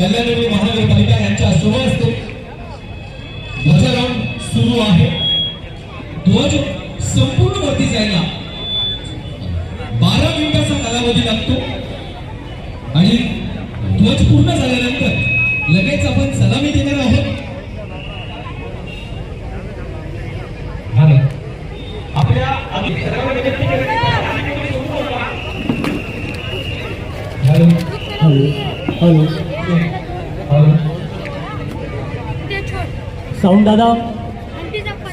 कल्याणदेवी महानगरपालिका यांच्या शुभहस्ते ध्वजारोहण सुरू आहे. ध्वज संपूर्ण वरती जायला बारा मिनिटाचा कालावधी लागतो. आणि ध्वज पूर्ण झाल्यानंतर लगेच आपण सलामी देणार आहोत. दादा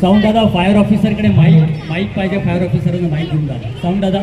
साऊंड दादा फायर ऑफिसरकडे माईक माईक पाहिजे फायर ऑफिसरांना माईक घेऊन जा. साऊंड दादा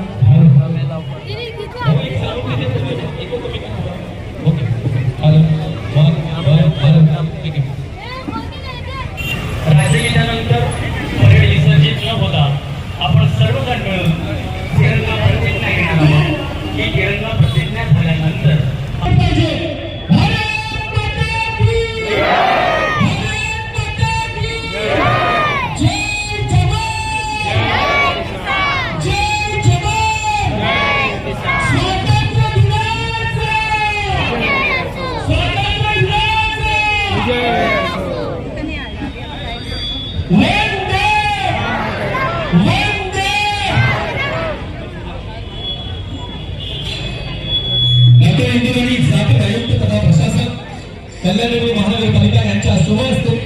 कल्याणदेवी महानगरपालिका यांच्या समस्ते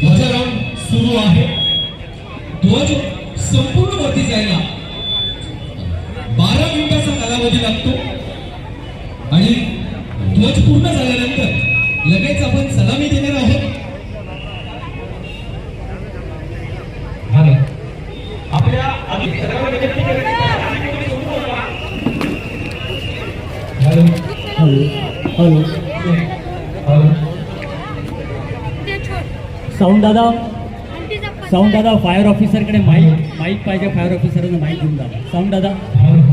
ध्वजारोहण सुरू आहे. ध्वज संपूर्ण वरती जायला बारा मिनिटाचा कालावधी लागतो. आणि ध्वज पूर्ण झाल्यानंतर लगेच आपण सलामी देणार आहोत. आपल्या हॅलो. हॅलो. साऊंड दादा साऊंड दादा फायर ऑफिसरकडे माईक माईक पाहिजे फायर ऑफिसर माईक घेऊन दादा साऊंड दादा. हो.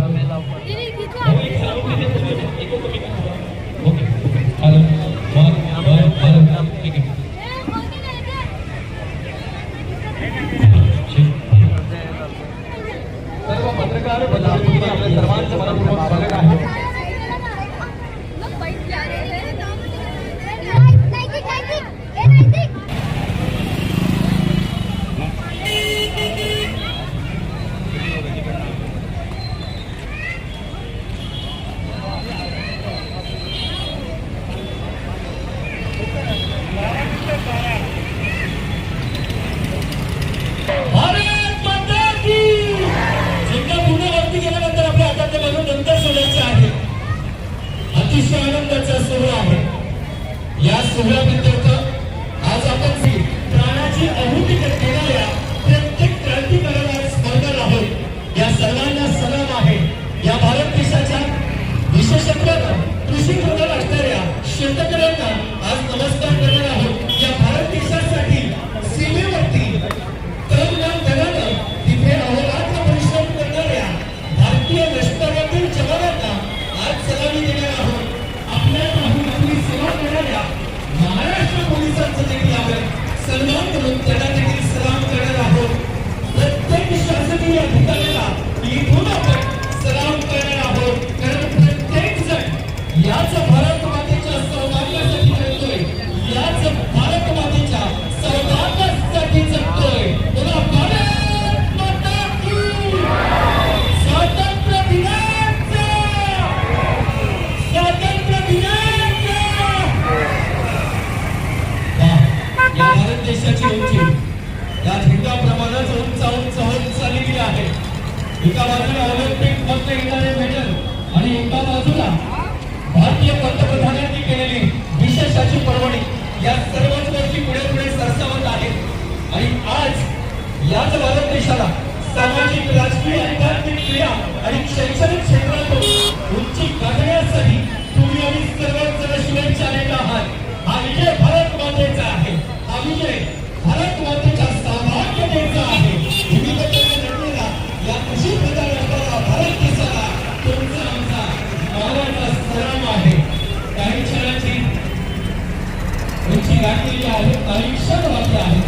Isso, एका बाजूला भारतीय पंतप्रधानांनी केलेली विशेषाची पर्वणी या सर्वच गोष्टी पुढे पुढे सरसावत आणि आज याच भारत देशाला सामाजिक राजकीय आध्यात्मिक क्रिया आणि शैक्षणिक काही क्षणाची उंची गाठलेली आहे काही क्षण बाकी आहे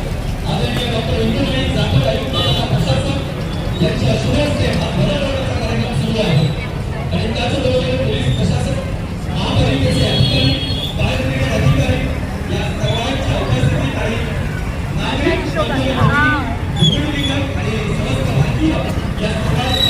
आदरणीय डॉक्टर इंद्रजी जाधव आयुक्तांना प्रशासक यांची असुरस्ते हा भरडवण्याचा कार्यक्रम सुरू आहे आणि त्याच बरोबर पोलीस प्रशासक महापालिकेचे अधिकारी बाहेर अधिकारी या सर्वांच्या उपस्थितीत काही नागरिक आणि समस्त भारतीय या सर्वांच्या